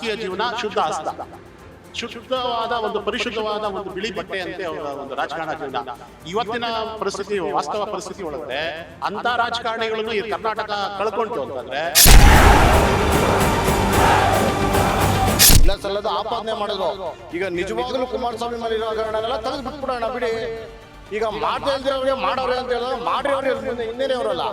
ರಾಜಕೀಯ ಜೀವನ ಶುದ್ಧ ಅಸ್ತ ಶುದ್ಧವಾದ ಒಂದು ಪರಿಶುದ್ಧವಾದ ಒಂದು ಬಿಳಿ ಬಟ್ಟೆಯಂತೆ ಅವರ ಒಂದು ರಾಜಕಾರಣ ಜೀವನ. ಇವತ್ತಿನ ಪರಿಸ್ಥಿತಿ, ವಾಸ್ತವ ಪರಿಸ್ಥಿತಿ ಒಳಗಡೆ ಅಂತ ರಾಜಕಾರಣಿಗಳನ್ನು ಈ ಕರ್ನಾಟಕ ಕಳ್ಕೊಂತು ಅಂತಂದ್ರೆ ಇಲ್ಲ ಸಲ್ಲದ ಆಪಾದನೆ ಮಾಡಿದ್ರು. ಈಗ ನಿಜವಾಗ್ಲೂ ಕುಮಾರಸ್ವಾಮಿ ಮೇಲೆ ಇರೋ ಹಗರಣನೆಲ್ಲ ತೆಗೆದು ಬಿಟ್ಬಿಡೋಣ ಬಿಡಿ. ಈಗ ಮಾಡ್ತಾ ಇಲ್ದಿರೋರಿಗೆ ಮಾಡೋರೆ ಅಂತ ಹೇಳಿದ್ರೆ ಮಾಡಿರೋರು ಇನ್ನೇನೇ ಅವರಲ್ಲ.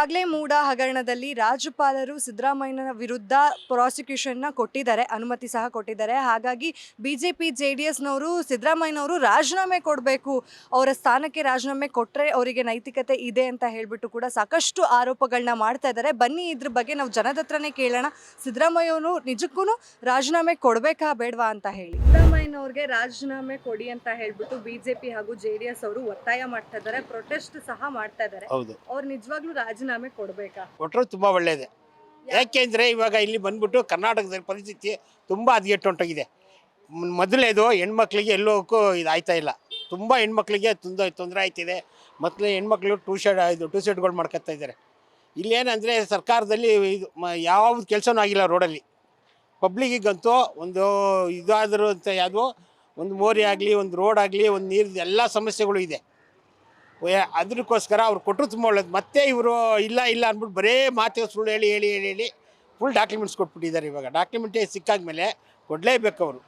ಈಗಾಗಲೇ ಮೂಡ ಹಗರಣದಲ್ಲಿ ರಾಜ್ಯಪಾಲರು ಸಿದ್ದರಾಮಯ್ಯನ ವಿರುದ್ಧ ಪ್ರಾಸಿಕ್ಯೂಷನ್ನ ಕೊಟ್ಟಿದ್ದಾರೆ ಅನುಮತಿ ಸಹ ಕೊಟ್ಟಿದ್ದಾರೆ. ಹಾಗಾಗಿ B J P J D ಎಸ್ನವರು ಸಿದ್ದರಾಮಯ್ಯನವರು ರಾಜೀನಾಮೆ ಕೊಡಬೇಕು ಅವರ ಸ್ಥಾನಕ್ಕೆ ರಾಜೀನಾಮೆ ಕೊಟ್ಟರೆ ಅವರಿಗೆ ನೈತಿಕತೆ ಇದೆ ಅಂತ ಹೇಳಿಬಿಟ್ಟು ಕೂಡ ಸಾಕಷ್ಟು ಆರೋಪಗಳನ್ನ ಮಾಡ್ತಾ ಇದ್ದಾರೆ. ಬನ್ನಿ ಇದ್ರ ಬಗ್ಗೆ ನಾವು ಜನದ ಹತ್ರನೇ ಕೇಳೋಣ. ಸಿದ್ದರಾಮಯ್ಯವರು ನಿಜಕ್ಕೂ ರಾಜೀನಾಮೆ ಕೊಡಬೇಕಾ ಬೇಡವಾ ಅಂತ ಹೇಳಿ. ಸಿದ್ದರಾಮಯ್ಯನವ್ರಿಗೆ ರಾಜೀನಾಮೆ ಕೊಡಿ ಅಂತ ಹೇಳ್ಬಿಟ್ಟು ಬಿ ಜೆ ಪಿ ಹಾಗೂ ಜೆ ಡಿ ಎಸ್ ಅವರು ಒತ್ತಾಯ ಮಾಡ್ತಾ ಇದ್ದಾರೆ ಪ್ರೊಟೆಸ್ಟ್ ಸಹ ಮಾಡ್ತಾ ಇದ್ದಾರೆ. ಅವ್ರು ನಿಜವಾಗ್ಲೂ ರಾಜೀನಾಮೆ ಕೊಡಬೇಕಾ? ಕೊಟ್ಟರು ತುಂಬ ಒಳ್ಳೆಯದೆ ಯಾಕೆಂದರೆ ಇವಾಗ ಇಲ್ಲಿ ಬಂದ್ಬಿಟ್ಟು ಕರ್ನಾಟಕದ ಪರಿಸ್ಥಿತಿ ತುಂಬ ಹದಗೆಟ್ಟುಂಟಾಗಿದೆ ಉಂಟಾಗಿದೆ ಮೊದಲನೇದು ಹೆಣ್ಮಕ್ಳಿಗೆ ಎಲ್ಲೋಕ್ಕೂ ಇದು ಆಯ್ತಾ ಇಲ್ಲ. ತುಂಬ ಹೆಣ್ಮಕ್ಳಿಗೆ ತುಂಬ ತೊಂದರೆ ಆಯ್ತಿದೆ. ಮತ್ತು ಹೆಣ್ಮಕ್ಳು ಟೂ ಶರ್ಟ್ ಇದು ಟೂ ಶರ್ಟ್ಗಳು ಮಾಡ್ಕೊತಾ ಇದ್ದಾರೆ ಇಲ್ಲೇನಂದರೆ ಸರ್ಕಾರದಲ್ಲಿ ಇದು ಯಾವ್ದು ಕೆಲಸನೂ ಆಗಿಲ್ಲ ರೋಡಲ್ಲಿ. ಪಬ್ಲಿಕ್ಗಂತೂ ಒಂದು ಇದಾದರೂ ಅಂತ ಯಾವುದೋ ಒಂದು ಮೋರಿ ಆಗಲಿ ಒಂದು ರೋಡ್ ಆಗಲಿ ಒಂದು ನೀರು ಎಲ್ಲ ಸಮಸ್ಯೆಗಳು ಇದೆ. ಅದಕ್ಕೋಸ್ಕರ ಅವ್ರು ಕೊಟ್ಟರು ತುಂಬ ಒಳ್ಳೇದು. ಮತ್ತೆ ಇವರು ಇಲ್ಲ ಇಲ್ಲ ಅಂದ್ಬಿಟ್ಟು ಬರೇ ಮಾತೇ ಸುಳ್ಳು ಹೇಳಿ ಹೇಳಿ ಹೇಳಿ ಹೇಳಿ ಫುಲ್ ಡಾಕ್ಯುಮೆಂಟ್ಸ್ ಕೊಟ್ಬಿಟ್ಟಿದ್ದಾರೆ ಇವಾಗ. ಡಾಕ್ಯುಮೆಂಟೇ ಸಿಕ್ಕಾದ್ಮೇಲೆ ಕೊಡಲೇಬೇಕು ಅವರು.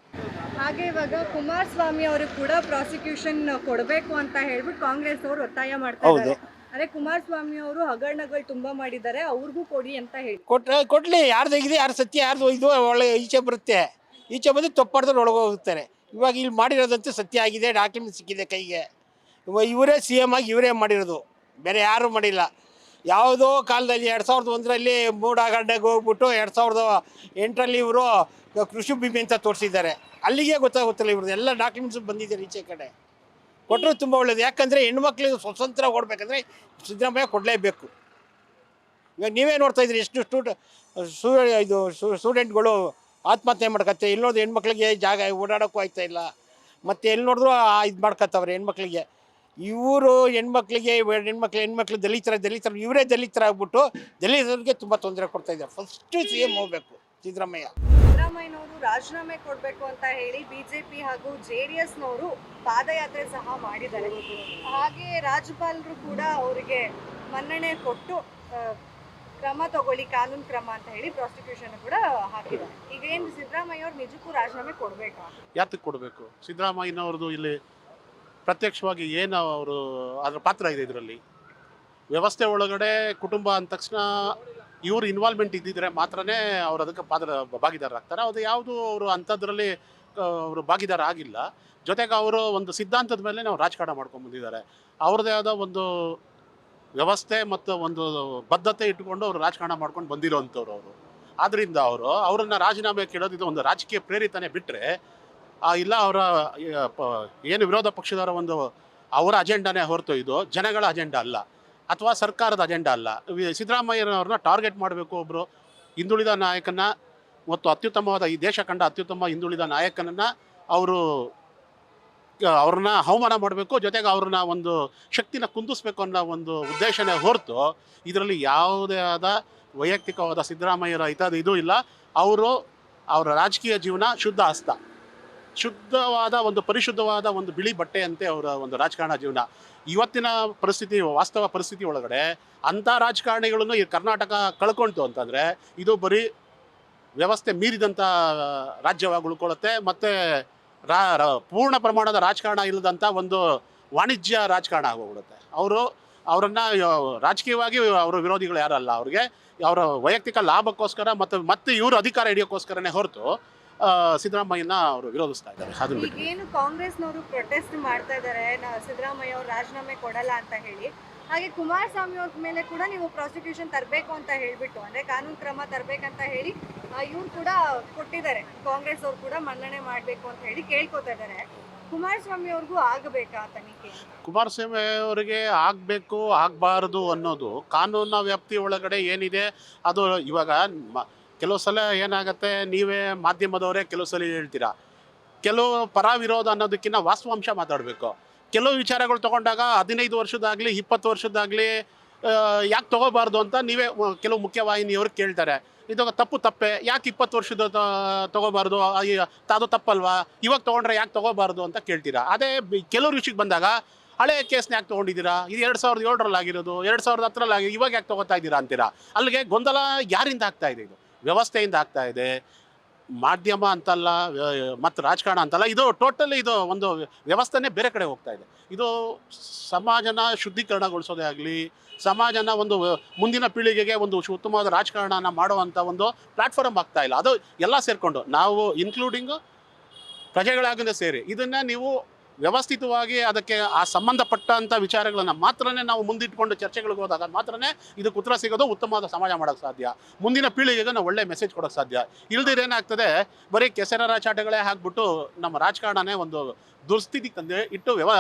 ಹಾಗೆ ಇವಾಗ ಕುಮಾರಸ್ವಾಮಿ ಅವರು ಕೂಡ ಪ್ರಾಸಿಕ್ಯೂಷನ್ ಕೊಡಬೇಕು ಅಂತ ಹೇಳ್ಬಿಟ್ಟು ಕಾಂಗ್ರೆಸ್ ಅವರು ಒತ್ತಾಯ ಮಾಡ್ತಾ ಹೌದು. ಇದ್ದಾರೆ ಅದೇ ಕುಮಾರಸ್ವಾಮಿ ಅವರು ಹಗರಣಗಳು ತುಂಬಾ ಮಾಡಿದ್ದಾರೆ. ಅವ್ರಿಗೂ ಕೊಡಿ ಅಂತ ಹೇಳಿ. ಕೊಟ್ರೆ ಕೊಡಲಿ ಯಾರ್ದಾಗಿದೆ ಯಾರು ಸತ್ಯ ಯಾರ್ದು ಇದು ಒಳ್ಳೆ ಈಚೆ ಬರುತ್ತೆ. ಈಚೆ ಬಂದು ತಪ್ಪಾಡ್ದ್ರೆ ಒಳಗೋಗುತ್ತಾರೆ ಇವಾಗ ಇಲ್ಲಿ ಮಾಡಿರೋದಂತೂ ಸತ್ಯ ಆಗಿದೆ ಡಾಕ್ಯುಮೆಂಟ್ ಸಿಕ್ಕಿದೆ ಕೈಗೆ. ಇವರೇ ಸಿ ಎಂ ಆಗಿ ಇವರೇ ಮಾಡಿರೋದು. ಬೇರೆ ಯಾರೂ ಮಾಡಿಲ್ಲ. ಯಾವುದೋ ಕಾಲದಲ್ಲಿ ಎರಡು ಸಾವಿರದ ಒಂದರಲ್ಲಿ ಮೂಡಾಗಡ್ಡೆಗೆ ಹೋಗ್ಬಿಟ್ಟು ಎರಡು ಸಾವಿರದ ಎಂಟರಲ್ಲಿ ಇವರು ಕೃಷಿ ಭೂಮಿ ಅಂತ ತೋರಿಸಿದ್ದಾರೆ. ಅಲ್ಲಿಗೆ ಗೊತ್ತಾಗುತ್ತಲ್ಲ ಇವ್ರದ್ದು ಎಲ್ಲ ಡಾಕ್ಯುಮೆಂಟ್ಸ್ ಬಂದಿದ್ದಾರೆ ಈಚೆ ಕಡೆ. ಕೊಟ್ಟರು ತುಂಬ ಒಳ್ಳೇದು. ಯಾಕಂದರೆ ಹೆಣ್ಮಕ್ಳಿಗೆ ಸ್ವತಂತ್ರ ಓಡಬೇಕಂದ್ರೆ ಸಿದ್ದರಾಮಯ್ಯ ಕೊಡಲೇಬೇಕು. ಇವಾಗ ನೀವೇ ನೋಡ್ತಾ ಇದ್ರಿ ಎಷ್ಟು ಸ್ಟೂಡ್ ಸ್ಟೂ ಇದು ಸ್ಟೂಡೆಂಟ್ಗಳು ಆತ್ಮಹತ್ಯೆ ಮಾಡ್ಕತ್ತೆ. ಇಲ್ಲಿ ನೋಡಿದ್ರೆ ಹೆಣ್ಮಕ್ಳಿಗೆ ಜಾಗ ಓಡಾಡೋಕ್ಕೂ ಆಯ್ತಾ ಇಲ್ಲ. ಮತ್ತು ಎಲ್ಲಿ ನೋಡಿದ್ರು ಇದು ಮಾಡ್ಕತ್ತವ್ರೆ ಹೆಣ್ಮಕ್ಳಿಗೆ. ಇವರು ಹೆಣ್ಮಕ್ಳಿಗೆ ಹೆಣ್ಮಕ್ಳು ಹೆಣ್ಮಕ್ಳು ದಲಿತರ ದಲಿತರು ಇವರೇ ದಲಿತರ ಆಗ್ಬಿಟ್ಟು ದಲಿತರಿಗೆ ತುಂಬ ತೊಂದರೆ ಕೊಡ್ತಾ ಇದ್ದಾರೆ. ಫಸ್ಟ್ ಸಿ ಎಂ ಹೋಗ್ಬೇಕು ಸಿದ್ದರಾಮಯ್ಯ. ಸಿದ್ದರಾಮಯ್ಯನವರು ರಾಜೀನಾಮೆ ಕೊಡಬೇಕು ಅಂತ ಹೇಳಿ ಬಿಜೆಪಿ ಹಾಗೂ ಜೆ ಡಿ ಎಸ್ನವರು ಪಾದಯಾತ್ರೆ ಸಹ ಮಾಡಿದ್ದಾರೆ. ಹಾಗೆ ರಾಜ್ಯಪಾಲರು ಕೂಡ ಅವರಿಗೆ ಮನ್ನಣೆ ಕೊಟ್ಟು ಕ್ರಮ ತಗೊಳ್ಳಿ ಕಾನೂನು ಕ್ರಮ ಅಂತ ಹೇಳಿ ಪ್ರಾಸಿಕ್ಯೂಷನ್ ಕೂಡ ಹಾಕಿದ್ದಾರೆ. ಈಗ ಏನು ಸಿದ್ದರಾಮಯ್ಯ ಅವ್ರು ನಿಜಕ್ಕೂ ರಾಜೀನಾಮೆ ಕೊಡಬೇಕು? ಯಾತಕ್ಕೆ ಕೊಡಬೇಕು? ಸಿದ್ದರಾಮಯ್ಯನವ್ರದ್ದು ಇಲ್ಲಿ ಪ್ರತ್ಯಕ್ಷವಾಗಿ ಏನು ಅವರು ಅದರ ಪಾತ್ರ ಇದೆ ಇದರಲ್ಲಿ? ವ್ಯವಸ್ಥೆ ಒಳಗಡೆ ಕುಟುಂಬ ಅಂದ ತಕ್ಷಣ ಇವರು ಇನ್ವಾಲ್ವ್ಮೆಂಟ್ ಇದ್ದಿದ್ರೆ ಮಾತ್ರನೇ ಅವ್ರು ಅದಕ್ಕೆ ಪಾತ್ರ ಭಾಗಿದಾರರಾಗ್ತಾರೆ ಅದು ಯಾವುದು ಅವರು ಅಂಥದ್ರಲ್ಲಿ ಅವರು ಭಾಗಿದಾರ ಆಗಿಲ್ಲ. ಜೊತೆಗೆ ಅವರು ಒಂದು ಸಿದ್ಧಾಂತದ ಮೇಲೆ ನಾವು ರಾಜಕಾರಣ ಮಾಡ್ಕೊಂಡು ಬಂದಿದ್ದಾರೆ. ಅವ್ರದ್ದೇ ಆದ ಒಂದು ವ್ಯವಸ್ಥೆ ಮತ್ತು ಒಂದು ಬದ್ಧತೆ ಇಟ್ಕೊಂಡು ಅವರು ರಾಜಕಾರಣ ಮಾಡ್ಕೊಂಡು ಬಂದಿರೋವಂಥವ್ರು ಅವರು. ಆದ್ದರಿಂದ ಅವರು, ಅವರನ್ನು ರಾಜೀನಾಮೆ ಕೇಳೋದು ಇದು ಒಂದು ರಾಜಕೀಯ ಪ್ರೇರಿತನೇ ಬಿಟ್ಟರೆ ಇಲ್ಲ, ಅವರ ಏನು ವಿರೋಧ ಪಕ್ಷದವರ ಒಂದು, ಅವರ ಅಜೆಂಡಾನೇ ಹೊರತು ಇದು, ಜನಗಳ ಅಜೆಂಡಾ ಅಲ್ಲ, ಅಥವಾ ಸರ್ಕಾರದ ಅಜೆಂಡಾ ಅಲ್ಲ. ಸಿದ್ದರಾಮಯ್ಯನವ್ರನ್ನ ಟಾರ್ಗೆಟ್ ಮಾಡಬೇಕು ಒಬ್ಬರು ಹಿಂದುಳಿದ ನಾಯಕನ, ಮತ್ತು ಅತ್ಯುತ್ತಮವಾದ ಈ ದೇಶ ಕಂಡ ಅತ್ಯುತ್ತಮ ಹಿಂದುಳಿದ ನಾಯಕನನ್ನು ಅವರು ಅವ್ರನ್ನ ಅವಮಾನ ಮಾಡಬೇಕು, ಜೊತೆಗೆ ಅವ್ರನ್ನ ಒಂದು ಶಕ್ತಿನ ಕುಂದಿಸ್ಬೇಕು ಅನ್ನೋ ಒಂದು ಉದ್ದೇಶನೇ ಹೊರತು, ಇದರಲ್ಲಿ ಯಾವುದೇ ಆದ ವೈಯಕ್ತಿಕವಾದ ಸಿದ್ದರಾಮಯ್ಯರ ಹಿತದ ಇದು ಇಲ್ಲ. ಅವರು ಅವರ ರಾಜಕೀಯ ಜೀವನ ಶುದ್ಧ ಅಸ್ತ ಶುದ್ಧವಾದ ಒಂದು ಪರಿಶುದ್ಧವಾದ ಒಂದು ಬಿಳಿ ಬಟ್ಟೆಯಂತೆ ಅವರ ಒಂದು ರಾಜಕಾರಣ ಜೀವನ. ಇವತ್ತಿನ ಪರಿಸ್ಥಿತಿ, ವಾಸ್ತವ ಪರಿಸ್ಥಿತಿ ಒಳಗಡೆ ಅಂಥ ರಾಜಕಾರಣಿಗಳನ್ನು ಈ ಕರ್ನಾಟಕ ಕಳ್ಕೊಳ್ತು ಅಂತಂದರೆ ಇದು ಬರೀ ವ್ಯವಸ್ಥೆ ಮೀರಿದಂಥ ರಾಜ್ಯವಾಗಿ ಉಳ್ಕೊಳ್ಳುತ್ತೆ ಮತ್ತು ರಾ ಪೂರ್ಣ ಪ್ರಮಾಣದ ರಾಜಕಾರಣ ಇಲ್ಲದಂಥ ಒಂದು ವಾಣಿಜ್ಯ ರಾಜಕಾರಣ ಆಗೋಗ್ಬಿಡುತ್ತೆ. ಅವರು ಅವರನ್ನು ರಾಜಕೀಯವಾಗಿ ಅವರ ವಿರೋಧಿಗಳು ಯಾರಲ್ಲ ಅವ್ರಿಗೆ. ಅವರ ವೈಯಕ್ತಿಕ ಲಾಭಕ್ಕೋಸ್ಕರ ಮತ್ತು ಮತ್ತೆ ಇವರು ಅಧಿಕಾರ ಹಿಡಿಯೋಕ್ಕೋಸ್ಕರನೇ ಹೊರತು ಸಿದ್ದರಾಮಯ್ಯನ ಅವರು ವಿರೋಧಿಸ್ತಾ ಇದ್ದಾರೆ ಅದನ್ನ ಬಿಟ್ಟು. ಈಗೇನು ಕಾಂಗ್ರೆಸ್ನವರು ಪ್ರೊಟೆಸ್ಟ್ ಮಾಡ್ತಾ ಇದ್ದಾರೆ ಸಿದ್ದರಾಮಯ್ಯ ಅವರು ರಾಜೀನಾಮೆ ಕೊಡಲ್ಲ ಅಂತ ಹೇಳಿ ಹಾಗೆ ಕುಮಾರಸ್ವಾಮಿ ಅವ್ರ ಮೇಲೆ ಕೂಡ ನೀವು ಪ್ರಾಸಿಕ್ಯೂಷನ್ ತರಬೇಕು ಅಂತ ಹೇಳಿಬಿಟ್ಟು ಅಂದ್ರೆ ಕಾನೂನು ಕ್ರಮ ತರಬೇಕಂತ ಹೇಳಿ ಇವ್ರು ಕೂಡ ಕೊಟ್ಟಿದ್ದಾರೆ ಕಾಂಗ್ರೆಸ್ ಅವ್ರು ಕೂಡ ಮನ್ನಣೆ ಮಾಡಬೇಕು ಅಂತ ಹೇಳಿ ಕೇಳ್ಕೊತಾ ಇದ್ದಾರೆ. ಕುಮಾರಸ್ವಾಮಿ ಅವ್ರಿಗೂ ಆಗಬೇಕಾ ತನಿಖೆ? ಕುಮಾರಸ್ವಾಮಿ ಅವರಿಗೆ ಆಗಬೇಕು ಆಗಬಾರ್ದು ಅನ್ನೋದು ಕಾನೂನಿನ ವ್ಯಾಪ್ತಿ ಒಳಗಡೆ ಏನಿದೆ ಅದು ಇವಾಗ ಕೆಲವು ಸಲ ಏನಾಗುತ್ತೆ, ನೀವೇ ಮಾಧ್ಯಮದವರೇ ಕೆಲವು ಸಲ ಹೇಳ್ತೀರಾ? ಕೆಲವು ಪರ ವಿರೋಧ ಅನ್ನೋದಕ್ಕಿಂತ ವಾಸ್ತವಾಂಶ ಮಾತಾಡಬೇಕು. ಕೆಲವು ವಿಚಾರಗಳು ತಗೊಂಡಾಗ ಹದಿನೈದು ವರ್ಷದಾಗಲಿ, ಇಪ್ಪತ್ತು ವರ್ಷದಾಗಲಿ ಯಾಕೆ ತಗೋಬಾರ್ದು ಅಂತ ನೀವೇ ಕೆಲವು ಮುಖ್ಯವಾಹಿನಿಯವರು ಕೇಳ್ತಾರೆ. ಇದು ತಪ್ಪು ತಪ್ಪೆ. ಯಾಕೆ ಇಪ್ಪತ್ತು ವರ್ಷದ ತೊಗೋಬಾರ್ದು? ಅದು ತಪ್ಪಲ್ವಾ? ಇವಾಗ ತೊಗೊಂಡ್ರೆ ಯಾಕೆ ತಗೋಬಾರ್ದು ಅಂತ ಕೇಳ್ತೀರಾ? ಅದೇ ಕೆಲವ್ರ ವಿಷಯಕ್ಕೆ ಬಂದಾಗ, ಹಳೆ ಕೇಸ್ನ ಯಾಕೆ ತೊಗೊಂಡಿದ್ದೀರಾ? ಇದು ಎರಡು ಸಾವಿರದ ಏಳರಲ್ಲಿ ಆಗಿರೋದು ಎರಡು ಸಾವಿರದ ಹತ್ತರಲ್ಲಿ ಇವಾಗ ಯಾಕೆ ತೊಗೋತಾ ಇದ್ದೀರಾ ಅಂತೀರಾ? ಅಲ್ಲಿಗೆ ಗೊಂದಲ ಯಾರಿಂದ ಆಗ್ತಾ ಇದೆ ಇದು? ವ್ಯವಸ್ಥೆಯಿಂದ ಆಗ್ತಾ ಇದೆ. ಮಾಧ್ಯಮ ಅಂತಲ್ಲ ಮತ್ತು ರಾಜಕಾರಣ ಅಂತಲ್ಲ, ಇದು ಟೋಟಲಿ ಇದು ಒಂದು ವ್ಯವಸ್ಥೆನೇ ಬೇರೆ ಕಡೆ ಹೋಗ್ತಾ ಇದೆ. ಇದು ಸಮಾಜನ ಶುದ್ಧೀಕರಣಗೊಳಿಸೋದೇ ಆಗಲಿ, ಸಮಾಜನ ಒಂದು ಮುಂದಿನ ಪೀಳಿಗೆಗೆ ಒಂದು ಉತ್ತಮವಾದ ರಾಜಕಾರಣನ ಮಾಡುವಂಥ ಒಂದು ಪ್ಲಾಟ್ಫಾರ್ಮ್ ಆಗ್ತಾ ಇಲ್ಲ. ಅದು ಎಲ್ಲ ಸೇರಿಕೊಂಡು ನಾವು ಇನ್ಕ್ಲೂಡಿಂಗ್ ಪ್ರಜೆಗಳಾಗಿಂದ ಸೇರಿ ಇದನ್ನು ನೀವು ವ್ಯವಸ್ಥಿತವಾಗಿ ಅದಕ್ಕೆ ಆ ಸಂಬಂಧಪಟ್ಟಂಥ ವಿಚಾರಗಳನ್ನು ಮಾತ್ರನೇ ನಾವು ಮುಂದಿಟ್ಕೊಂಡು ಚರ್ಚೆಗಳಿಗೆ ಹೋದಾಗ ಮಾತ್ರನೇ ಇದಕ್ಕೆ ಉತ್ತರ ಸಿಗೋದು ಉತ್ತಮವಾದ ಸಮಾಜ ಮಾಡೋಕ್ಕೆ ಸಾಧ್ಯ. ಮುಂದಿನ ಪೀಳಿಗೆಗೆ ನಾವು ಒಳ್ಳೆ ಮೆಸೇಜ್ ಕೊಡೋಕ್ಕೆ ಸಾಧ್ಯ. ಇಲ್ದಿರೇನಾಗ್ತದೆ ಬರೀ ಕೆಸರ ರಾಚಾಟಗಳೇ ಹಾಕ್ಬಿಟ್ಟು ನಮ್ಮ ರಾಜಕಾರಣನೇ ಒಂದು ದುರ್ಸ್ಥಿತಿ ತಂದೆ ಇಟ್ಟು ವ್ಯವ,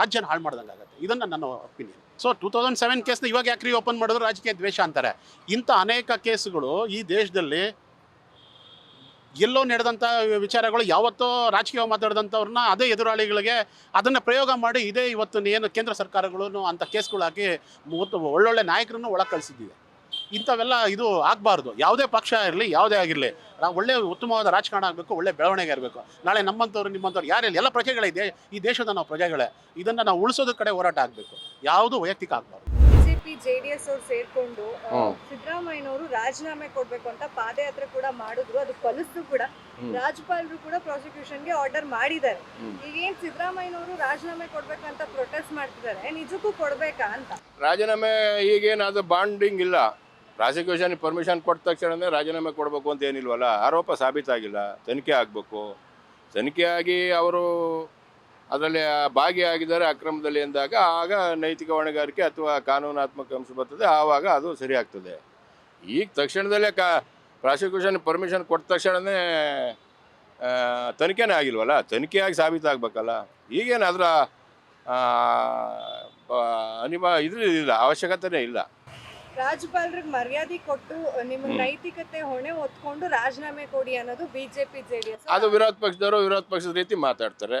ರಾಜ್ಯನ ಹಾಳು ಮಾಡ್ದಂಗೆ ಆಗುತ್ತೆ. ಇದನ್ನು ನನ್ನ opinion so two thousand seven ಕೇಸ್ನ ಇವಾಗ ಯಾಕೆ ಓಪನ್ ಮಾಡಿದ್ರು? ರಾಜಕೀಯ ದ್ವೇಷ ಅಂತಾರೆ. ಇಂಥ ಅನೇಕ ಕೇಸ್ಗಳು ಈ ದೇಶದಲ್ಲಿ ಎಲ್ಲೋ ನಡೆದಂಥ ವಿಚಾರಗಳು, ಯಾವತ್ತೋ ರಾಜಕೀಯ ಮಾತಾಡಿದಂಥವ್ರನ್ನ ಅದೇ ಎದುರಾಳಿಗಳಿಗೆ ಅದನ್ನು ಪ್ರಯೋಗ ಮಾಡಿ ಇದೇ ಇವತ್ತು ಏನು ಕೇಂದ್ರ ಸರ್ಕಾರಗಳು ಅಂತ ಕೇಸ್ಗಳು ಹಾಕಿ ಒಳ್ಳೊಳ್ಳೆ ನಾಯಕರನ್ನು ಒಳಗೆ ಕಳಿಸಿದ್ದೀವಿ. ಇಂಥವೆಲ್ಲ ಇದು ಆಗಬಾರ್ದು. ಯಾವುದೇ ಪಕ್ಷ ಇರಲಿ, ಯಾವುದೇ ಆಗಿರಲಿ ಒಳ್ಳೆ ಉತ್ತಮವಾದ ರಾಜಕಾರಣ ಆಗಬೇಕು, ಒಳ್ಳೆ ಬೆಳವಣಿಗೆ ಇರಬೇಕು ನಾಳೆ ನಮ್ಮಂಥವ್ರು, ನಿಮ್ಮಂಥವ್ರು ಯಾರೆಲ್ಲ, ಎಲ್ಲ ಪ್ರಜೆಗಳಿದೆ ಈ ದೇಶದ ನಾವು ಪ್ರಜೆಗಳೇ. ಇದನ್ನು ನಾವು ಉಳಿಸೋದ್ರ ಕಡೆ ಹೋರಾಟ ಆಗಬೇಕು. ಯಾವುದು ವೈಯಕ್ತಿಕ ಆಗಬಾರ್ದು. ಬಿಜೆಪಿ ಜೆಡಿಎಸ್ ಅವ್ರು ಸೇರ್ಕೊಂಡು. ಸಿದ್ದರಾಮಯ್ಯನವರು ರಾಜೀನಾಮೆ ಕೊಡ್ಬೇಕು ಅಂತ ಪಾದಯಾತ್ರೆ ಕೂಡ ಮಾಡಿದ್ರು. ಅದು ಫಲಿಸ್ತು ಕೂಡ. ರಾಜ್ಯಪಾಲರು ಕೂಡ ಪ್ರಾಸಿಕ್ಯೂಷನ್ಗೆ ಆರ್ಡರ್ ಮಾಡಿದ್ದಾರೆ. ಈಗೇನ್ ಈಗ ಏನ್ ಸಿದ್ದರಾಮಯ್ಯನವರು ರಾಜೀನಾಮೆ ಕೊಡ್ಬೇಕು ಅಂತ ಪ್ರೊಟೆಸ್ಟ್ ಮಾಡ್ತಿದ್ದಾರೆ ನಿಜಕ್ಕೂ ಕೊಡ್ಬೇಕಾ ಅಂತ? ರಾಜೀನಾಮೆ ಈಗ ಅದು ಬಾಂಡಿಂಗ್ ಇಲ್ಲ. ಪ್ರಾಸಿಕ್ಯೂಷನ್ ಪರ್ಮಿಷನ್ ಕೊಟ್ಟ ತಕ್ಷಣನೇ ರಾಜೀನಾಮೆ ಕೊಡಬೇಕು ಅಂತ ಏನಿಲ್ವಲ್ಲ ಆರೋಪ ಸಾಬೀತಾಗಿಲ್ಲ. ತನಿಖೆ ಆಗಬೇಕು. ತನಿಖೆ ಆಗಿ ಅವರು ಅದರಲ್ಲಿ ಭಾಗಿಯಾಗಿದ್ದಾರೆ ಅಕ್ರಮದಲ್ಲಿ ಎಂದಾಗ ಆಗ ನೈತಿಕ ಹೊಣೆಗಾರಿಕೆ ಅಥವಾ ಕಾನೂನಾತ್ಮಕ ಅಂಶ ಬರ್ತದೆ. ಆವಾಗ ಅದು ಸರಿ ಆಗ್ತದೆ ಈಗ ತಕ್ಷಣದಲ್ಲೇ ಕಾ ಪ್ರಾಸಿಕ್ಯೂಷನ್ ಪರ್ಮಿಷನ್ ಕೊಟ್ಟ ತಕ್ಷಣವೇ ತನಿಖೆನೇ ಆಗಿಲ್ವಲ್ಲ? ತನಿಖೆಯಾಗಿ ಸಾಬೀತಾಗಬೇಕಲ್ಲ? ಈಗೇನು ಅದರ ಅನಿವಾ ಇದು ಇಲ್ಲ ಅವಶ್ಯಕತೆನೇ ಇಲ್ಲ. ರಾಜ್ಯಪಾಲರಿಗೆ ಮರ್ಯಾದೆ ಕೊಟ್ಟು ನಿಮ್ಮ ನೈತಿಕತೆ ಹೊಣೆ ಹೊತ್ಕೊಂಡು ರಾಜೀನಾಮೆ ಕೊಡಿ ಅನ್ನೋದು ಬಿಜೆಪಿ ಜೆಡಿಎಸ್ ಅದು ವಿರೋಧ ಪಕ್ಷದವರು ವಿರೋಧ ಪಕ್ಷದ ರೀತಿ ಮಾತಾಡ್ತಾರೆ.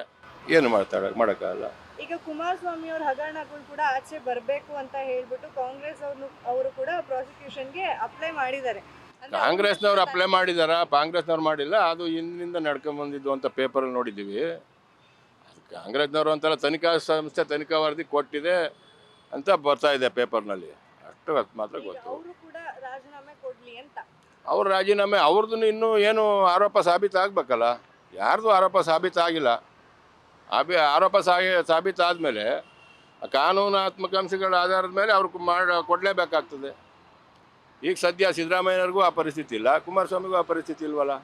ಏನು ಮಾಡ್ತಾಳೆ ಮಾಡೋಕ್ಕಾಗಲ್ಲ. ಈಗ ಕುಮಾರಸ್ವಾಮಿ ಅವ್ರ ಹಗರಣಗಳು ಕೂಡ ಆಚೆ ಬರಬೇಕು ಅಂತ ಹೇಳ್ಬಿಟ್ಟು ಕಾಂಗ್ರೆಸ್ ಅವರು ಅವರು ಕೂಡ ಪ್ರಾಸಿಕ್ಯೂಷನ್ಗೆ ಅಪ್ಲೈ ಮಾಡಿದ್ದಾರೆ. ಅಂದ್ರೆ ಕಾಂಗ್ರೆಸ್ನವ್ರು ಅಪ್ಲೈ ಮಾಡಿದಾರ? ಕಾಂಗ್ರೆಸ್ನವ್ರು ಮಾಡಿಲ್ಲ. ಅದು ಹಿಂದಿನಿಂದ ನಡ್ಕೊಂಬಂದಿದ್ದು ಅಂತ ಪೇಪರಲ್ಲಿ ನೋಡಿದ್ದೀವಿ. ಅದು ಕಾಂಗ್ರೆಸ್ನವರು ಅಂತೆಲ್ಲ ತನಿಖಾ ಸಂಸ್ಥೆ ತನಿಖಾ ವರದಿ ಕೊಟ್ಟಿದೆ ಅಂತ ಬರ್ತಾ ಇದೆ ಪೇಪರ್ನಲ್ಲಿ ಅಷ್ಟು ಅಷ್ಟ್ ಮಾತ್ರ ಗೊತ್ತು. ಅವರು ಕೂಡ ರಾಜೀನಾಮೆ ಕೊಡ್ಲಿ ಅಂತ. ಅವ್ರ ರಾಜೀನಾಮೆ ಅವ್ರದ್ದು ಇನ್ನೂ ಏನು ಆರೋಪ ಸಾಬೀತಾಗಬೇಕಲ್ಲ? ಯಾರ್ದು ಆರೋಪ ಸಾಬೀತಾಗಿಲ್ಲ? ಆಬಿ ಆರೋಪ ಸಾಹಿ ಸಾಬೀತಾದ ಮೇಲೆ ಕಾನೂನಾತ್ಮಕ ಅಂಶಗಳ ಆಧಾರದ ಮೇಲೆ ಅವ್ರಿಗೆ ಮಾಡಿ ಕೊಡಲೇಬೇಕಾಗ್ತದೆ. ಈಗ ಸದ್ಯ ಸಿದ್ದರಾಮಯ್ಯನವ್ರಿಗೂ ಆ ಪರಿಸ್ಥಿತಿ ಇಲ್ಲ, ಕುಮಾರಸ್ವಾಮಿಗೂ ಆ ಪರಿಸ್ಥಿತಿ ಇಲ್ವಲ್ಲ?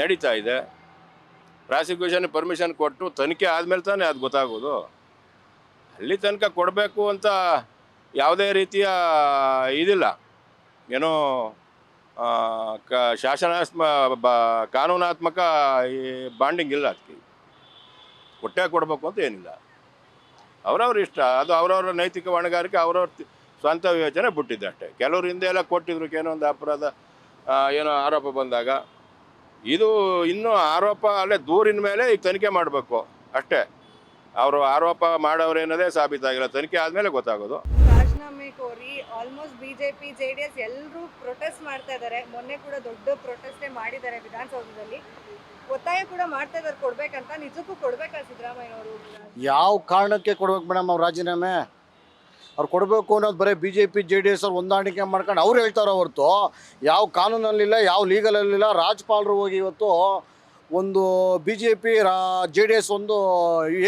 ನಡೀತಾ ಇದೆ. ಪ್ರಾಸಿಕ್ಯೂಷನ್ ಪರ್ಮಿಷನ್ ಕೊಟ್ಟು ತನಿಖೆ ಆದಮೇಲೆ ತಾನೇ ಅದು ಗೊತ್ತಾಗೋದು. ಅಲ್ಲಿ ತನಕ ಕೊಡಬೇಕು ಅಂತ ಯಾವುದೇ ರೀತಿಯ ಇದಿಲ್ಲ. ಏನೋ ಕ ಶಾಸನಾತ್ಮ ಬ ಕಾನೂನಾತ್ಮಕ ಈ ಬಾಂಡಿಂಗ್ ಇಲ್ಲ ಅದಕ್ಕೆ. ಕೊಟ್ಟೆ ಕೊಡಬೇಕು ಅಂತ ಏನಿಲ್ಲ. ಅವರವ್ರ ಇಷ್ಟ, ಅದು ಅವರವರ ನೈತಿಕ ಹೊಣೆಗಾರಿಕೆ, ಅವರವ್ರ ಸ್ವಂತ ವಿವೇಚನೆ ಬಿಟ್ಟಿದ್ದೆ ಅಷ್ಟೇ. ಕೆಲವರು ಹಿಂದೆ ಎಲ್ಲ ಕೊಟ್ಟಿದ್ರು, ಏನೋ ಒಂದು ಅಪರಾಧ ಏನೋ ಆರೋಪ ಬಂದಾಗ. ಇದು ಇನ್ನೂ ಆರೋಪ ಅಲ್ಲೇ ದೂರಿನ ಮೇಲೆ ಈಗ ತನಿಖೆ ಮಾಡಬೇಕು ಅಷ್ಟೇ. ಅವರು ಆರೋಪ ಮಾಡೋರು ಏನದೇ ಸಾಬೀತಾಗಿಲ್ಲ. ತನಿಖೆ ಆದಮೇಲೆ ಗೊತ್ತಾಗೋದು. ಕೋರಿ ಆಲ್ಮೋಸ್ಟ್ ಬಿಜೆಪಿ ಜೆಡಿಎಸ್ ಎಲ್ಲರೂ ಪ್ರೊಟೆಸ್ಟ್ ಮಾಡ್ತಾ ಇದ್ದಾರೆ. ಮೊನ್ನೆ ಕೂಡ ದೊಡ್ಡ ಪ್ರೊಟೆಸ್ಟೇ ಮಾಡಿದ್ದಾರೆ ವಿಧಾನಸೌಧದಲ್ಲಿ. ಒತ್ತಾಯ ಕೂಡ ಮಾಡ್ತಾ ಇದ್ದಾರೆ ಕೊಡ್ಬೇಕಂತ. ನಿಜಕ್ಕೂ ಕೊಡ್ಬೇಕಾ ಯಾವ ಕಾರಣಕ್ಕೆ ಕೊಡ್ಬೇಕು ಮೇಡಮ್ ಅವ್ರ ರಾಜೀನಾಮೆ? ಅವ್ರು ಕೊಡಬೇಕು ಅನ್ನೋದು ಬರೀ B J P J D S ಅವ್ರು ಹೊಂದಾಣಿಕೆ ಮಾಡ್ಕೊಂಡು ಅವ್ರು ಹೇಳ್ತಾರೆ ಹೊರತು, ಯಾವ ಕಾನೂನಲ್ಲಿಲ್ಲ, ಯಾವ ಲೀಗಲಲ್ಲಿಲ್ಲ ರಾಜ್ಯಪಾಲರು ಹೋಗಿ ಇವತ್ತು ಒಂದು ಬಿ ಜೆ ಪಿ ರಾ, ಜೆ ಡಿ ಎಸ್ ಒಂದು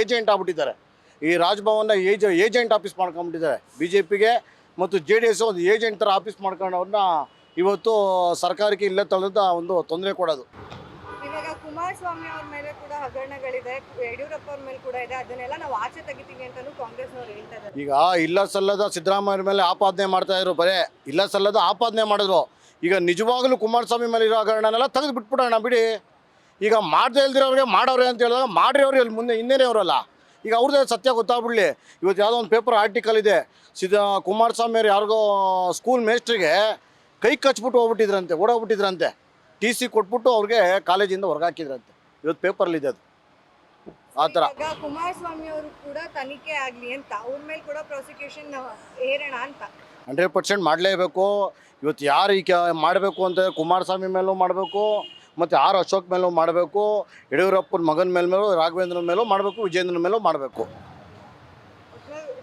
ಏಜೆಂಟ್ ಆಗ್ಬಿಟ್ಟಿದ್ದಾರೆ. ಈ ರಾಜ್ಭವನ್ನ ಏಜ, ಏಜೆಂಟ್ ಆಫೀಸ್ ಮಾಡ್ಕೊಂಬಿಟ್ಟಿದ್ದಾರೆ ಬಿ ಜೆ ಪಿಗೆ ಮತ್ತು ಜೆ ಡಿ ಎಸ್ ಒಂದು ಏಜೆಂಟ್ ಥರ ಆಫೀಸ್ ಮಾಡ್ಕೊಂಡವ್ರನ್ನ ಇವತ್ತು ಸರ್ಕಾರಕ್ಕೆ ಇಲ್ಲ ತಳೆದ ಒಂದು ತೊಂದರೆ ಕೊಡೋದು. ಕುಮಾರಸ್ವಾಮಿ ಅವ್ರ ಮೇಲೆ ಕೂಡ ಹಗರಣಗಳಿದೆ, ಯಡಿಯೂರಪ್ಪ ಅವ್ರ ಮೇಲೆ ಕೂಡ ಇದೆ. ಅದನ್ನೆಲ್ಲ ನಾವು ಆಚೆ ತೆಗಿತೀವಿ ಅಂತಾನು ಕಾಂಗ್ರೆಸ್ನವ್ರು ಹೇಳ್ತಾ ಇದ್ದಾರೆ. ಈಗ ಇಲ್ಲ ಸಲ್ಲದ ಸಿದ್ದರಾಮಯ್ಯ ಮೇಲೆ ಆಪಾದನೆ ಮಾಡ್ತಾ ಇದ್ರು, ಬರೇ ಇಲ್ಲ ಸಲ್ಲದ ಆಪಾದನೆ ಮಾಡಿದ್ರು. ಈಗ ನಿಜವಾಗ್ಲೂ ಕುಮಾರಸ್ವಾಮಿ ಮೇಲೆ ಇರೋ ಹಗರಣನೆಲ್ಲ ತೆಗೆದು ಬಿಟ್ಬಿಡೋಣ ಬಿಡಿ. ಈಗ ಮಾಡದೇ ಇಲ್ದಿರೋರಿಗೆ ಮಾಡೋರೆ ಅಂತ ಹೇಳಿದಾಗ ಮಾಡಿರೋರು ಇಲ್ಲಿ ಮುಂದೆ ಹಿಂದೆನೇ ಅವರಲ್ಲ ಈಗ ಅವ್ರದ್ದೇ ಸತ್ಯ ಗೊತ್ತಾಗ್ಬಿಡ್ಲಿ. ಇವತ್ತು ಯಾವುದೋ ಒಂದು ಪೇಪರ್ ಆರ್ಟಿಕಲ್ ಇದೆ. ಸಿದ್ದ ಕುಮಾರಸ್ವಾಮಿ ಅವ್ರು ಯಾರಿಗೋ ಸ್ಕೂಲ್ ಮೇಸ್ಟ್ರಿಗೆ ಕೈ ಕಚ್ಬಿಟ್ಟು ಹೋಗ್ಬಿಟ್ಟಿದ್ರಂತೆ, ಓಡೋಗ್ಬಿಟ್ಟಿದ್ರಂತೆ. ಟಿ ಸಿ ಕೊಟ್ಬಿಟ್ಟು ಅವ್ರಿಗೆ ಕಾಲೇಜಿಂದ ಹೊರಗಾಕಿದ್ರಂತೆ. ಇವತ್ತು ಪೇಪರ್ಲಿದೆ ಅದು. ಆ ಥರ. ಕುಮಾರಸ್ವಾಮಿ ಅವರು ಕೂಡ ತನಿಖೆ ಆಗ್ಲಿ ಅಂತ ಅವ್ರ ಮೇಲೆ ಕೂಡ ಪ್ರಾಸಿಕ್ಯೂಷನ್ ಏರೋಣ ಅಂತ. ಹಂಡ್ರೆಡ್ ಪರ್ಸೆಂಟ್ ಮಾಡಲೇಬೇಕು. ಇವತ್ತು ಯಾರು ಈಗ ಮಾಡಬೇಕು ಅಂತ ಕುಮಾರಸ್ವಾಮಿ ಮೇಲೂ ಮಾಡಬೇಕು ಮತ್ತು ಆರ್ ಅಶೋಕ್ ಮೇಲೂ ಮಾಡಬೇಕು ಯಡಿಯೂರಪ್ಪನ ಮಗನ ಮೇಲೆ ಮೇಲೂ ರಾಘವೇಂದ್ರನ ಮೇಲೂ ಮಾಡಬೇಕು ವಿಜೇಂದ್ರನ ಮೇಲೂ ಮಾಡಬೇಕು.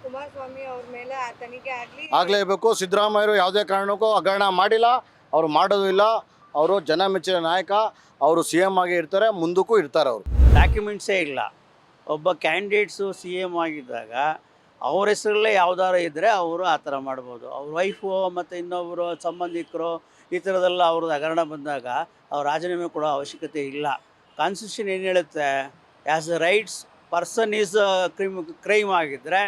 ಕುಮಾರಸ್ವಾಮಿ ಅವ್ರ ಮೇಲೆ ಆ ತನಿಖೆ ಆಗಲಿ. ಆಗಲೇಬೇಕು. ಸಿದ್ದರಾಮಯ್ಯರು ಯಾವುದೇ ಕಾರಣಕ್ಕೂ ಹಗರಣ ಮಾಡಿಲ್ಲ. ಅವರು ಮಾಡೋದು ಇಲ್ಲ. ಅವರು ಜನ ಮೆಚ್ಚಿನ ನಾಯಕ, ಅವರು ಸಿ ಎಂ ಆಗಿ ಇರ್ತಾರೆ, ಮುಂದಕ್ಕೂ ಇರ್ತಾರೆ ಅವರು. ಡಾಕ್ಯುಮೆಂಟ್ಸೇ ಇಲ್ಲ. ಒಬ್ಬ ಕ್ಯಾಂಡಿಡೇಟ್ಸು ಸಿ ಎಂ ಆಗಿದ್ದಾಗ, ಅವ್ರ ಹೆಸರಲ್ಲೇ ಯಾವ್ದಾರು ಇದ್ದರೆ ಅವರು ಆ ಥರ ಮಾಡ್ಬೋದು. ಅವ್ರ ವೈಫು ಮತ್ತು ಇನ್ನೊಬ್ಬರು ಸಂಬಂಧಿಕರು ಈ ಥರದೆಲ್ಲ ಅವ್ರದ್ದು ಹಗರಣ ಬಂದಾಗ ಅವ್ರ ರಾಜೀನಾಮೆ ಕೊಡೋ ಅವಶ್ಯಕತೆ ಇಲ್ಲ. ಕಾನ್ಸ್ಟಿಟ್ಯೂಷನ್ ಏನು ಹೇಳುತ್ತೆ? As a rights person is crime crime ಆಗಿದ್ದರೆ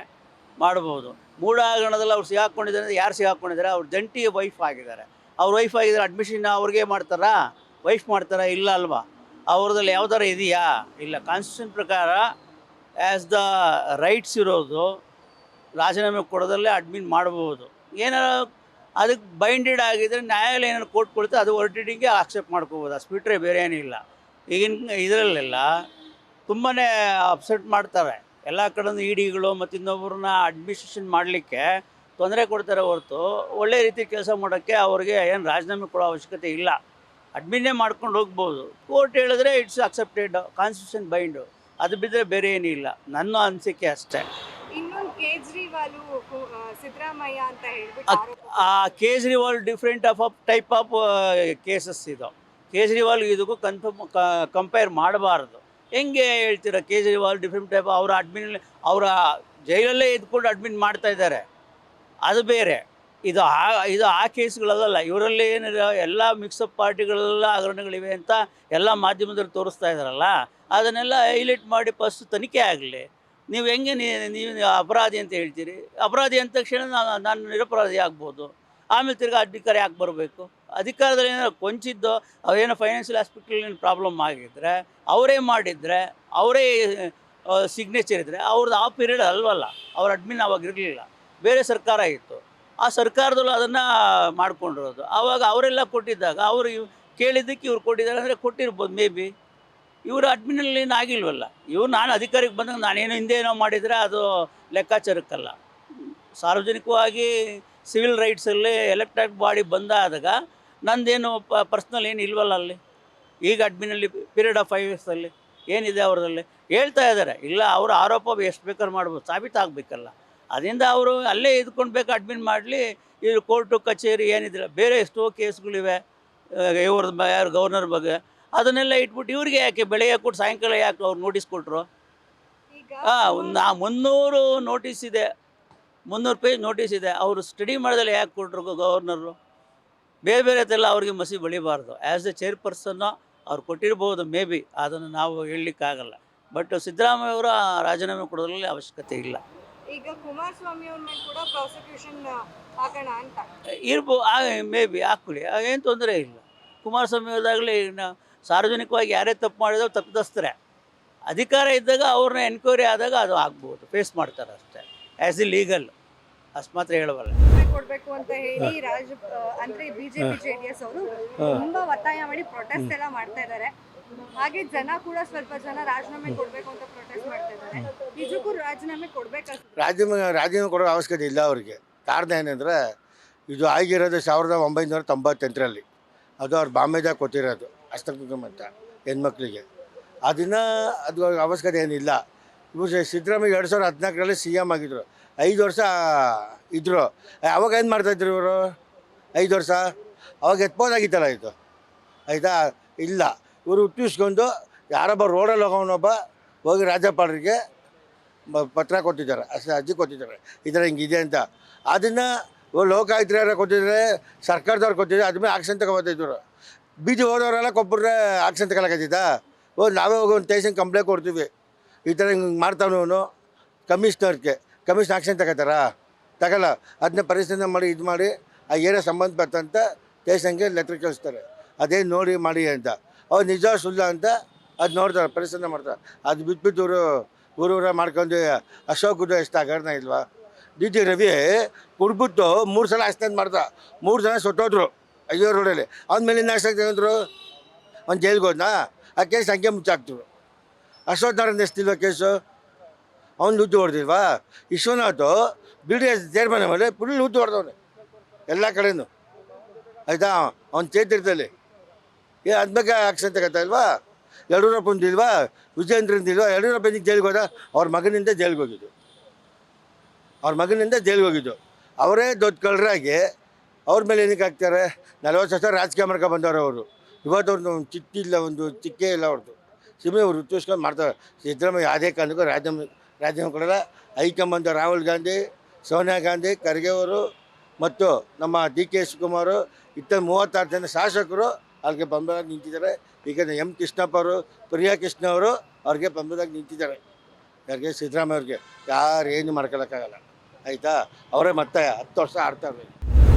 ಮಾಡ್ಬೋದು. ಮೂಢ ಹಗರಣದಲ್ಲಿ ಅವ್ರು ಸಿಗಾಕೊಂಡಿದ್ದಾರೆ ಅಂದರೆ ಯಾರು ಸಿಗಾಕೊಂಡಿದ್ದಾರೆ? ಅವ್ರು ಜಂಟಿ ವೈಫ್ ಆಗಿದ್ದಾರೆ. ಅವ್ರ ವೈಫ್ ಆಗಿದ್ರೆ ಅಡ್ಮಿಷನ್ ಅವ್ರಿಗೆ ಮಾಡ್ತಾರಾ? ವೈಫ್ ಮಾಡ್ತಾರಾ? ಇಲ್ಲ ಅಲ್ವಾ? ಅವ್ರದ್ರಲ್ಲಿ ಯಾವ್ದಾರ ಇದೆಯಾ? ಇಲ್ಲ. ಕಾನ್ಸ್ಟಿಟ್ಯೂಷನ್ ಪ್ರಕಾರ ಆ್ಯಸ್ ದ ರೈಟ್ಸ್ ಇರೋದು, ರಾಜೀನಾಮೆ ಕೊಡೋದಲ್ಲೇ ಅಡ್ಮಿನ್ ಮಾಡ್ಬೋದು. ಏನಾರ ಅದಕ್ಕೆ ಬೈಂಡೆಡ್ ಆಗಿದ್ದರೆ ನ್ಯಾಯಾಲಯ ಏನಾರು ಕೋರ್ಟ್ ಕೊಡುತ್ತೆ ಅದು ಹೊರಟಿಡಿಗೆ ಆಕ್ಸೆಪ್ಟ್ ಮಾಡ್ಕೋಬೋದು. ಅಷ್ಟು ಬಿಟ್ಟರೆ ಬೇರೆ ಏನಿಲ್ಲ ಈಗಿನ ಇದರಲ್ಲೆಲ್ಲ ತುಂಬಾ ಅಪ್ಸೆಟ್ ಮಾಡ್ತಾರೆ. ಎಲ್ಲ ಕಡೆಯಿಂದ ಇಡಿಗಳು ಮತ್ತು ಇನ್ನೊಬ್ಬರನ್ನ ಅಡ್ಮಿನಿಸ್ಟ್ರೇಷನ್ ಮಾಡಲಿಕ್ಕೆ ತೊಂದರೆ ಕೊಡ್ತಾರೆ ಹೊರತು ಒಳ್ಳೆ ರೀತಿ ಕೆಲಸ ಮಾಡೋಕ್ಕೆ ಅವ್ರಿಗೆ ಏನು ರಾಜೀನಾಮೆ ಕೊಡೋ ಅವಶ್ಯಕತೆ ಇಲ್ಲ. ಅಡ್ಮಿನ್ನೇ ಮಾಡ್ಕೊಂಡು ಹೋಗ್ಬೋದು. ಕೋರ್ಟ್ ಹೇಳಿದ್ರೆ ಇಟ್ಸ್ ಅಕ್ಸೆಪ್ಟೆಡ್ ಕಾನ್ಸ್ಟಿಟ್ಯೂಷನ್ ಬೈಂಡು ಅದು ಬಿದ್ದರೆ ಬೇರೆ ಇಲ್ಲ. ನನ್ನ ಅನಿಸಿಕೆ ಅಷ್ಟೇ. ಇನ್ನೊಂದು ಕೇಜ್ರಿವಾಲು ಸಿದ್ದರಾಮಯ್ಯ ಅಂತ ಹೇಳ್ಬಿಟ್ಟು ಆ Kejriwal different of of type of cases ಇದು. ಕೇಜ್ರಿವಾಲ್ ಇದಕ್ಕೂ ಕನ್ಫರ್ಮ್ ಕಂಪೇರ್ ಮಾಡಬಾರ್ದು. ಹೆಂಗೆ ಹೇಳ್ತೀರಾ ಕೇಜ್ರಿವಾಲ್ ಡಿಫ್ರೆಂಟ್ ಟೈಪ್ ಅವರ ಅಡ್ಮಿನ್ ಅವರ ಜೈಲಲ್ಲೇ ಇದ್ಕೊಂಡು ಅಡ್ಮಿನ್ ಮಾಡ್ತಾ ಇದ್ದಾರೆ? ಅದು ಬೇರೆ. ಇದು ಆ ಇದು ಆ ಕೇಸ್ಗಳಲ್ಲ ಇವರಲ್ಲಿ ಏನಿದೆ, ಎಲ್ಲ ಮಿಕ್ಸಪ್ ಪಾರ್ಟಿಗಳೆಲ್ಲ ಹಗರಣಗಳಿವೆ ಅಂತ ಎಲ್ಲ ಮಾಧ್ಯಮದಲ್ಲಿ ತೋರಿಸ್ತಾ ಇದ್ದಾರಲ್ಲ. ಅದನ್ನೆಲ್ಲ ಹೈಲೈಟ್ ಮಾಡಿ ಫಸ್ಟ್ ತನಿಖೆ ಆಗಲಿ. ನೀವು ಹೆಂಗೆ ನೀವು ಅಪರಾಧಿ ಅಂತ ಹೇಳ್ತೀರಿ? ಅಪರಾಧಿ ಅಂದ ತಕ್ಷಣ ನಾನು ನಾನು ನಿರಪರಾಧಿ ಆಗ್ಬೋದು. ಆಮೇಲೆ ತಿರ್ಗಿ ಅಧಿಕಾರ ಯಾಕೆ ಬರಬೇಕು? ಅಧಿಕಾರದಲ್ಲಿ ಏನಾದ್ರು ಕೊಂಚಿದ್ದು ಅವೇನೋ ಫೈನಾನ್ಷಿಯಲ್ ಆಸ್ಪೆಕ್ಟಲ್ಲಿ ಪ್ರಾಬ್ಲಮ್ ಆಗಿದ್ದರೆ ಅವರೇ ಮಾಡಿದರೆ, ಅವರೇ ಸಿಗ್ನೇಚರ್ ಇದ್ದರೆ ಅವ್ರದ್ದು ಆ ಪೀರಿಯಡ್ ಅಲ್ವಲ್ಲ. ಅವ್ರ ಅಡ್ಮಿನ್ ಅವಾಗ ಇರಲಿಲ್ಲ ಬೇರೆ ಸರ್ಕಾರ ಇತ್ತು. ಆ ಸರ್ಕಾರದಲ್ಲೂ ಅದನ್ನು ಮಾಡ್ಕೊಂಡಿರೋದು. ಆವಾಗ ಅವರೆಲ್ಲ ಕೊಟ್ಟಿದ್ದಾಗ ಅವರು ಇವ್ ಕೇಳಿದ್ದಕ್ಕೆ ಇವ್ರು ಕೊಟ್ಟಿದ್ದಾರೆ ಅಂದರೆ ಕೊಟ್ಟಿರ್ಬೋದು ಮೇ ಬಿ ಇವರು ಅಡ್ಮಿನಲ್ಲಿ ಆಗಿಲ್ವಲ್ಲ. ಇವ್ರು ನಾನು ಅಧಿಕಾರಿಗೆ ಬಂದಾಗ ನಾನೇನು ಹಿಂದೆ ಏನೋ ಮಾಡಿದರೆ ಅದು ಲೆಕ್ಕಾಚಾರಕ್ಕಲ್ಲ. ಸಾರ್ವಜನಿಕವಾಗಿ ಸಿವಿಲ್ ರೈಟ್ಸಲ್ಲಿ ಎಲೆಕ್ಟ್ರಾನಿಕ್ ಬಾಡಿ ಬಂದಾದಾಗ ನಂದೇನು ಪರ್ಸ್ನಲ್ ಏನು ಇಲ್ವಲ್ಲ ಅಲ್ಲಿ? ಈಗ ಅಡ್ಮಿನಲ್ಲಿ ಪೀರಿಯಡ್ ಆಫ್ ಫೈವ್ ಇಯರ್ಸಲ್ಲಿ ಏನಿದೆ ಅವ್ರದಲ್ಲಿ ಹೇಳ್ತಾ ಇದ್ದಾರೆ. ಇಲ್ಲ, ಅವರ ಆರೋಪ ಎಷ್ಟು ಬೇಕಾದ್ರೂ ಮಾಡ್ಬೋದು. ಸಾಬೀತಾಗಬೇಕಲ್ಲ. ಅದರಿಂದ ಅವರು ಅಲ್ಲೇ ಇದ್ಕೊಂಡು ಬೇಕು ಅಡ್ಮಿಟ್ ಮಾಡಲಿ. ಈ ಕೋರ್ಟು ಕಚೇರಿ ಏನಿದಿಲ್ಲ ಬೇರೆ ಎಷ್ಟೋ ಕೇಸ್ಗಳಿವೆ. ಇವ್ರದ್ದು ಯಾರು ಗವರ್ನರ್ ಬಗ್ಗೆ. ಅದನ್ನೆಲ್ಲ ಇಟ್ಬಿಟ್ಟು ಇವ್ರಿಗೆ ಯಾಕೆ ಬೆಳಗ್ಗೆ ಕೊಟ್ಟು ಸಾಯಂಕಾಲ ಯಾಕೆ ಅವ್ರು ನೋಟಿಸ್ ಕೊಟ್ಟರು ಹಾಂ ನಾ ಮುನ್ನೂರು ನೋಟಿಸ್ ಇದೆ. ಮುನ್ನೂರು ಪೇಜ್ ನೋಟಿಸ್ ಇದೆ. ಅವರು ಸ್ಟಡಿ ಮಾಡಿದಲ್ಲಿ ಯಾಕೆ ಕೊಟ್ಟರು ಗವರ್ನರು ಬೇರೆ ಬೇರೆ ಎಲ್ಲ ಅವ್ರಿಗೆ ಮಸಿ ಬೆಳಿಬಾರ್ದು. ಆ್ಯಸ್ ಎ ಚೇರ್ಪರ್ಸನ್ನು ಅವ್ರು ಕೊಟ್ಟಿರ್ಬೋದು ಮೇ ಬಿ ಅದನ್ನು ನಾವು ಹೇಳಲಿಕ್ಕಾಗಲ್ಲ. ಬಟ್ ಸಿದ್ದರಾಮಯ್ಯ ಅವರ ರಾಜೀನಾಮೆ ಕೊಡೋದ್ರಲ್ಲಿ ಅವಶ್ಯಕತೆ ಇಲ್ಲ. ಈಗ ಕುಮಾರಸ್ವಾಮಿ ಅವ್ರ ಮೇಲೆ ಕೂಡ ಪ್ರಾಸಿಕ್ಯೂಷನ್ ಹಾಕೋಣ ಅಂತ. ಇರ್ಬೋ ಮೇ ಬಿ ಹಾಕ್ಕೊಳ್ಳಿ ಏನು ತೊಂದರೆ ಇಲ್ಲ. ಕುಮಾರಸ್ವಾಮಿ ಹೋದಾಗಲೇ ಸಾರ್ವಜನಿಕವಾಗಿ ಯಾರೇ ತಪ್ಪು ಮಾಡಿದ್ರು ತಪ್ಪಿದಸ್ತಾರೆ ಅಧಿಕಾರ ಇದ್ದಾಗ ಅವ್ರನ್ನ ಎನ್ಕ್ವೈರಿ ಆದಾಗ ಅದು ಆಗ್ಬೋದು. ಫೇಸ್ ಮಾಡ್ತಾರೆ ಅಷ್ಟೇ. ಆ್ಯಸ್ ಇ ಲೀಗಲ್ ಅಷ್ಟು ಮಾತ್ರ ಹೇಳಬಲ್ಲ. ಕೊಡ್ಬೇಕು ಅಂತ ಹೇಳಿ ರಾಜ ಅಂದ್ರೆ ಬಿಜೆಪಿ ಜೆಡಿಎಸ್ ಅವರು ತುಂಬಾ ಒತ್ತಾಯ ಮಾಡಿ ಪ್ರೊಟೆಸ್ಟ್ ಎಲ್ಲ ಮಾಡ್ತಾ ಇದ್ದಾರೆ. ಹಾಗೆ ಜನ ಕೂಡ ಸ್ವಲ್ಪ ಜನ ರಾಜೀನಾಮೆ ಕೊಡಬೇಕು ಅಂತ ಪ್ರೊಟೆಸ್ಟ್ ಮಾಡ್ತಿದ್ದಾರೆ ನಿಜಕ್ಕೂ ರಾಜೀನಾಮೆ ಕೊಡ್ಬೇಕಾಗ್ತದೆ ರಾಜೀನಾಮೆ ರಾಜೀನಾಮೆ ಕೊಡೋ ಅವಶ್ಯಕತೆ ಇಲ್ಲ ಅವರಿಗೆ. ಕಾರಣ ಏನಂದರೆ, ಇದು ಆಗಿರೋದು ಸಾವಿರದ ಒಂಬೈನೂರ ತೊಂಬತ್ತೆಂಟರಲ್ಲಿ. ಅದು ಅವ್ರು ಬಾಂಬೆದಾಗ ಕೊಟ್ಟಿರೋದು ಅಂತ, ಹೆಣ್ಮಕ್ಳಿಗೆ. ಅದನ್ನು ಅದು ಅವಶ್ಯಕತೆ ಏನಿಲ್ಲ. ಇವರು ಸಿದ್ದರಾಮಯ್ಯ ಎರಡು ಸಾವಿರದ ಹದಿನಾಲ್ಕರಲ್ಲಿ ಸಿ ಎಂ ಆಗಿದ್ರು. ಐದು ವರ್ಷ ಇದ್ದರು ಅವಾಗ ಏನು ಮಾಡ್ತಾಯಿದ್ರು ಇವರು? ಐದು ವರ್ಷ? ಅವಾಗ ಎತ್ಬೋದಾಗಿತ್ತಲ್ಲ ಇದು? ಆಯಿತಾ? ಇಲ್ಲ. ಇವರು ಹುಟ್ಟಿಸ್ಕೊಂಡು ಯಾರೊಬ್ಬ ರೋಡಲ್ಲಿ ಹೋಗೋನೊಬ್ಬ ಹೋಗಿ ರಾಜ್ಯಪಾಲರಿಗೆ ಪತ್ರ ಕೊಟ್ಟಿದ್ದಾರೆ, ಅಷ್ಟೇ ಅರ್ಜಿ ಕೊಟ್ಟಿದ್ದಾರೆ. ಈ ಥರ ಹಿಂಗಿದೆ ಅಂತ. ಅದನ್ನು ಲೋಕಾಯುಕ್ತರು ಕೊಟ್ಟಿದ್ದಾರೆ ಸರ್ಕಾರದವ್ರು ಕೊಟ್ಟಿದ್ದಾರೆ ಅದ್ಮೇಲೆ ಆಕ್ಷನ್ ತಗೊಬೋದಿದ್ರು ಬಿ ಜಿ ಹೋದವರೆಲ್ಲ ಕೊಬ್ಬರ ಆಕ್ಷನ್ ತಗೊಳಕತ್ತಿದ್ದ ಓ, ನಾವೇ ಹೋಗಿ ಒಂದು ಟೇಷನ್ ಕಂಪ್ಲೇಂಟ್ ಕೊಡ್ತೀವಿ. ಈ ಥರ ಹಿಂಗೆ ಮಾಡ್ತಾವನು ಕಮಿಷ್ನರ್ಗೆ, ಕಮಿಷನ್ ಆಕ್ಷನ್ ತಗೋತಾರ? ತಗೊಲ್ಲ. ಅದನ್ನ ಪರಿಶೀಲನೆ ಮಾಡಿ, ಇದು ಮಾಡಿ, ಆ ಏರಿಯಾ ಸಂಬಂಧಪಟ್ಟಂತ ಟೇಷನ್ಗೆ ಲೆಟ್ರ್ ಕಳಿಸ್ತಾರೆ. ಅದೇ ನೋಡಿ ಮಾಡಿ ಅಂತ. ಅವ್ರು ನಿಜ ಸುಳ್ಳ ಅಂತ ಅದು ನೋಡ್ತಾರೆ, ಪರಿಶೀಲನೆ ಮಾಡ್ತಾರೆ. ಅದು ಬಿಟ್ಬಿಟ್ಟು ಇವರು ಊರ ಮಾಡ್ಕೊಂಡು ಅಶೋಕದ್ದು ಎಷ್ಟು ಹಗರಣ ಇಲ್ವಾ? ಡಿ ಟಿ ರವಿ ಕುಡ್ಬಿಟ್ಟು ಮೂರು ಸಲ ಆಕ್ಸಿಡೆಂಟ್ ಮಾಡ್ದ. ಮೂರು ಜನ ಸೊಟ್ಟೋದ್ರು ಅಯ್ಯೋ ರೋಡಲ್ಲಿ. ಅವ್ನ ಮೇಲೆ ಆಕ್ಸಿಡೆಂಟ್ ಅಂದರು ಅವ್ನು ಜೈಲ್ಗೆ ಹೋದ್ನಾ? ಆ ಕೇಸ್ ಹಂಗೆ ಮುಚ್ಚಾಕ್ತರು ಅಶೋಕ್ ನಾರಾಯಣ ಎಷ್ಟಿಲ್ವ ಕೇಸು? ಅವ್ನು ಲೂಟಿ ಹೊಡೆದಿಲ್ವಾ? Vishwanath, B D S chairman ಮೇಲೆ ಫುಲ್ ಲೂಟಿ ಹೊಡೆದವನೆ. ಎಲ್ಲ ಕಡೆಯೂ ಆಯಿತಾ? ಅವ್ನು ಚೇತಿರ್ತಲ್ಲಿ ಏ ಅದ್ಬೇಕು ಆಕ್ಷನ್ ತಗೋತಾ ಇಲ್ವಾ? ಯಡಿಯೂರಪ್ಪಂದು ಇಲ್ವಾ? ವಿಜೇಂದ್ರಂದು ಇಲ್ವಾ? ಯಡಿಯೂರಪ್ಪ ಇದಕ್ಕೆ ಜೈಲಿಗೆ ಹೋದ? ಅವ್ರ ಮಗನಿಂದ ಜೈಲಿಗೆ ಹೋಗಿದ್ದು. ಅವ್ರ ಮಗನಿಂದ ಜೈಲಿಗೆ ಹೋಗಿದ್ದು. ಅವರೇ ದೊಡ್ಡ ಕಳ್ಳರಾಗಿ ಅವ್ರ ಮೇಲೆ ಏನಕ್ಕೆ ಹಾಕ್ತಾರೆ? ನಲವತ್ತು ವರ್ಷ ರಾಜಕೀಯ ಮಾಡ್ಕೊ ಬಂದವರು ಅವರು. ಇವತ್ತು ಅವ್ರದ್ದು ಒಂದು ಚಿಟ್ಟಿಲ್ಲ ಒಂದು ಚಿಕ್ಕೇ ಇಲ್ಲ ಅವ್ರದ್ದು. ಸುಮ್ಮನೆ ಅವ್ರು ಉತ್ತೇಜಿಸ್ಕೊಂಡು ಮಾಡ್ತಾರೆ. ಸಿದ್ದರಾಮಯ್ಯ ಯಾವುದೇ ಕಾರಣಕ್ಕೂ ರಾಜೀನಾಮೆ ರಾಜೀನಾಮೆ ಕೊಡಲ್ಲ. ಹೈಕಮಾಂಡ್ ರಾಹುಲ್ ಗಾಂಧಿ, ಸೋನಿಯಾ ಗಾಂಧಿ, ಖರ್ಗೆ ಅವರು ಮತ್ತು ನಮ್ಮ ಡಿ ಕೆ ಶಿವಕುಮಾರ್ ಇತ್ತ ಮೂವತ್ತಾರು ಜನ ಶಾಸಕರು ಅವ್ರಿಗೆ ಬೆಂಬಲವಾಗಿ ನಿಂತಿದ್ದಾರೆ. ಈಗ ಎಂ ಕೃಷ್ಣಪ್ಪ ಅವರು, ಪ್ರಿಯಾ ಕೃಷ್ಣ ಅವರು ಅವ್ರಿಗೆ ಬೆಂಬಲವಾಗಿ ನಿಂತಿದ್ದಾರೆ. ಯಾರಿಗೆ? ಸಿದ್ದರಾಮಯ್ಯ ಅವ್ರಿಗೆ. ಯಾರು ಏನು ಮಾಡ್ಕೊಳಕ್ಕಾಗಲ್ಲ. ಆಯಿತಾ? ಅವರೇ ಮತ್ತೆ ಹತ್ತು ವರ್ಷ ಆಡ್ತಾರೆ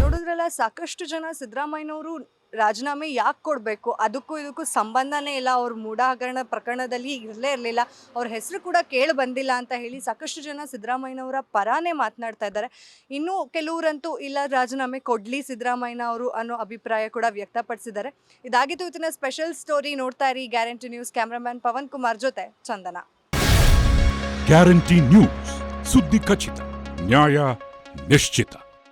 ನೋಡಿದ್ರಲ್ಲ ಸಾಕಷ್ಟು ಜನ ಸಿದ್ದರಾಮಯ್ಯನವರು ರಾಜೀನಾಮೆ ಯಾಕೆ ಕೊಡಬೇಕು? ಅದಕ್ಕೂ ಇದಕ್ಕೂ ಸಂಬಂಧನೇ ಇಲ್ಲ. ಅವ್ರ ಮೂಢ ಹಗರಣ ಪ್ರಕರಣದಲ್ಲಿ ಇರಲೇ ಇರಲಿಲ್ಲ. ಅವ್ರ ಹೆಸರು ಕೂಡ ಕೇಳಿ ಬಂದಿಲ್ಲ ಅಂತ ಹೇಳಿ ಸಾಕಷ್ಟು ಜನ ಸಿದ್ದರಾಮಯ್ಯನವರ ಪರಾನೇ ಮಾತನಾಡ್ತಾ ಇದ್ದಾರೆ. ಇನ್ನೂ ಕೆಲವರಂತೂ ಇಲ್ಲ ರಾಜೀನಾಮೆ ಕೊಡಲಿ ಸಿದ್ದರಾಮಯ್ಯ ಅವರು ಅನ್ನೋ ಅಭಿಪ್ರಾಯ ಕೂಡ ವ್ಯಕ್ತಪಡಿಸಿದ್ದಾರೆ. ಇದಾಗಿತ್ತು ಇವತ್ತಿನ ಸ್ಪೆಷಲ್ ಸ್ಟೋರಿ. ನೋಡ್ತಾ ಇರಿ guarantee news cameraman Pavan Kumar ಜೊತೆ ಚಂದನ. Guarantee news. ಸುದ್ದಿ ಖಚಿತ, ನ್ಯಾಯ ನಿಶ್ಚಿತ.